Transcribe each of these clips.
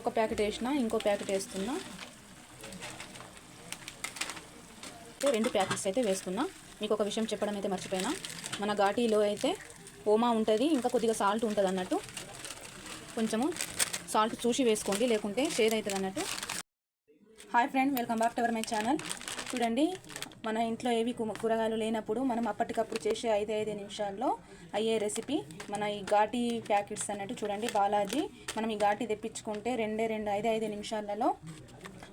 ఒక ప్యాకెట్ వేసిన ఇంకో ప్యాకెట్ వేస్తున్నా. రెండు ప్యాకెట్స్ అయితే వేసుకున్నా మీకు ఒక విషయం చెప్పడం అయితే మర్చిపోయినా. మన ఘాటీలో అయితే ఓమా ఉంటుంది ఇంకా కొద్దిగా సాల్ట్ ఉంటుంది అన్నట్టు కొంచెము సాల్ట్ చూసి వేసుకోండి లేకుంటే షేర్ అవుతుంది అన్నట్టు hi friend welcome back to our my channel. చూడండి మన ఇంట్లో ఏవి కూరగాయలు లేనప్పుడు మనం అప్పటికప్పుడు చేసే ఐదు ఐదు నిమిషాల్లో అయ్యే రెసిపీ మన ఈ ఘాటీ ప్యాకెట్స్ అన్నట్టు చూడండి. బాలాజీ మనం ఈ ఘాటీ తెప్పించుకుంటే రెండే రెండు ఐదు ఐదు నిమిషాలలో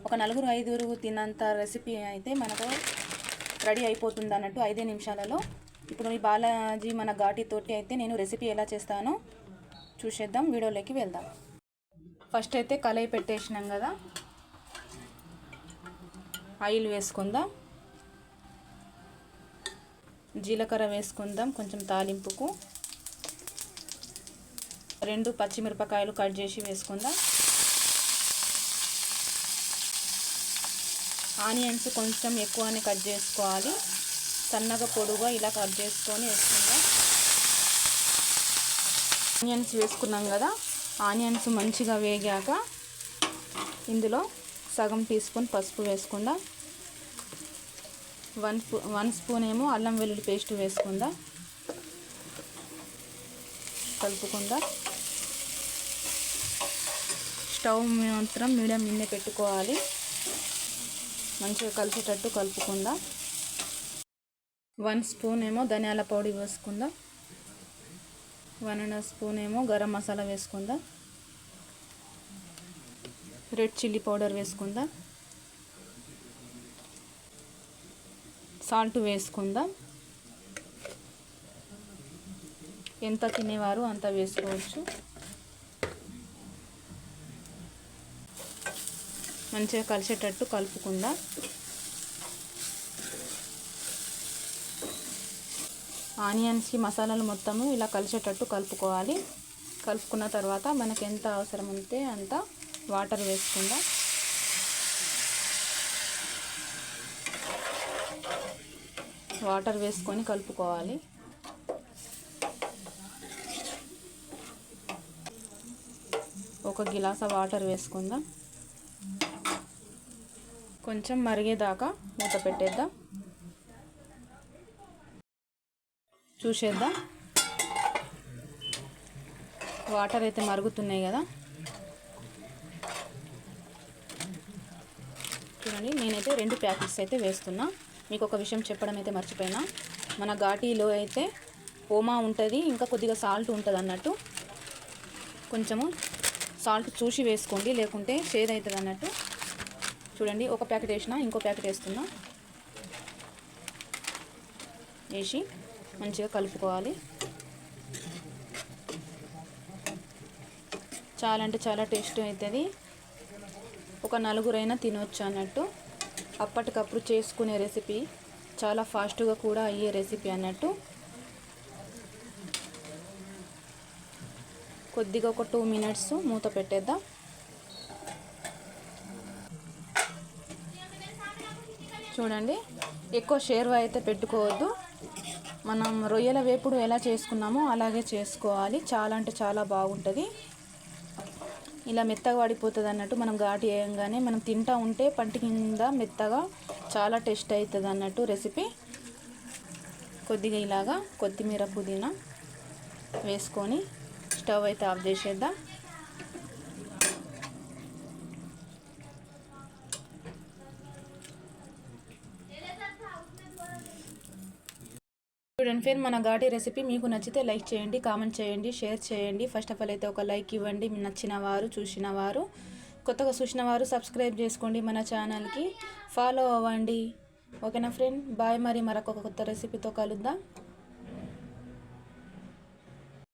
ఒక నలుగురు ఐదుగురు తిన్నంత రెసిపీ అయితే మనకు రెడీ అయిపోతుంది అన్నట్టు ఐదే నిమిషాలలో. ఇప్పుడు ఈ బాలాజీ మన ఘాటీ తోటి అయితే నేను రెసిపీ ఎలా చేస్తానో చూసేద్దాం. వీడియోలోకి వెళ్దాం. ఫస్ట్ అయితే కలయి పెట్టేసినాం కదా. ఆయిల్ వేసుకుందాం. జీలకర్ర వేసుకుందాం కొంచెం తాలింపుకు. రెండు పచ్చిమిరపకాయలు కట్ చేసి వేసుకుందాం. ఆనియన్స్ కొంచెం ఎక్కువనే కట్ చేసుకోవాలి. సన్నగా పొడుగా ఇలా కట్ చేసుకొని వేసుకుందాం. ఆనియన్స్ వేసుకున్నాం కదా ఆనియన్స్ మంచిగా వేగాక ఇందులో సగం టీ స్పూన్ పసుపు వేసుకుందాం. వన్ స్పూ వన్ స్పూన్ ఏమో అల్లం వెల్లుల్లి పేస్ట్ వేసుకుందాం. కలుపుకుందా. స్టవ్ మాత్రం మీడియం మిన్నే పెట్టుకోవాలి. మంచిగా కలిసేటట్టు కలుపుకుందాం. వన్ స్పూన్ ఏమో ధనియాల పొడి వేసుకుందాం. వన్ అండ్ హాఫ్ స్పూన్ ఏమో గరం మసాలా వేసుకుందాం. రెడ్ చిల్లీ పౌడర్ వేసుకుందాం. సాల్ట్ వేసుకుందాం. ఎంత తినేవారు అంత వేసుకోవచ్చు. మంచిగా కలిసేటట్టు కలుపుకుందాం. ఆనియన్స్కి మసాలాలు మొత్తము ఇలా కలిసేటట్టు కలుపుకోవాలి. కలుపుకున్న తర్వాత మనకి ఎంత అవసరం ఉంటే అంత వాటర్ వేసుకుందాం. వాటర్ వేసుకొని కలుపుకోవాలి. ఒక గిలాస వాటర్ వేసుకుందాం. కొంచెం మరిగేదాకా మూత పెట్టేద్దాం. చూసేద్దాం. వాటర్ అయితే మరుగుతున్నాయి కదా. చూడండి నేనైతే రెండు ప్యాకెట్స్ అయితే వేస్తున్నా. మీకు ఒక విషయం చెప్పడం అయితే మర్చిపోయినా. మన ఘాటీలో అయితే ఓమా ఉంటుంది ఇంకా కొద్దిగా సాల్ట్ ఉంటుంది అన్నట్టు. కొంచెము సాల్ట్ చూసి వేసుకోండి లేకుంటే షేర్ అవుతుంది అన్నట్టు. చూడండి ఒక ప్యాకెట్ వేసిన ఇంకో ప్యాకెట్ వేస్తున్నా. వేసి మంచిగా కలుపుకోవాలి. చాలా అంటే చాలా టేస్ట్ అవుతుంది. ఒక నలుగురైనా తినొచ్చు అన్నట్టు. అప్పటికప్పుడు చేసుకునే రెసిపీ చాలా ఫాస్ట్గా కూడా అయ్యే రెసిపీ అన్నట్టు. కొద్దిగా ఒక టూ మినిట్స్ మూత పెట్టేద్దాం. చూడండి ఎక్కువ షేర్వా అయితే పెట్టుకోవద్దు. మనం రొయ్యల వేపుడు ఎలా చేసుకున్నామో అలాగే చేసుకోవాలి. చాలా అంటే చాలా బాగుంటుంది. ఇలా మెత్తగా పడిపోతుంది అన్నట్టు మనం ఘాటు వేయంగానే మనం తింటా ఉంటే పంటి కింద మెత్తగా చాలా టేస్ట్ అవుతుంది అన్నట్టు రెసిపీ. కొద్దిగా ఇలాగా కొత్తిమీర పుదీనా వేసుకొని స్టవ్ అయితే ఆఫ్ చేసేద్దాం. స్టూడెంట్ ఫేర్ మన ఘాటి రెసిపీ మీకు నచ్చితే లైక్ చేయండి కామెంట్ చేయండి షేర్ చేయండి. ఫస్ట్ ఆఫ్ ఆల్ అయితే ఒక లైక్ ఇవ్వండి మీకు నచ్చిన వారు చూసిన వారు. కొత్తగా చూసిన వారు సబ్స్క్రైబ్ చేసుకోండి మన ఛానల్కి ఫాలో అవ్వండి. ఓకేనా ఫ్రెండ్ బాయ్ మరి మరొక కొత్త రెసిపీతో కలుద్దాం.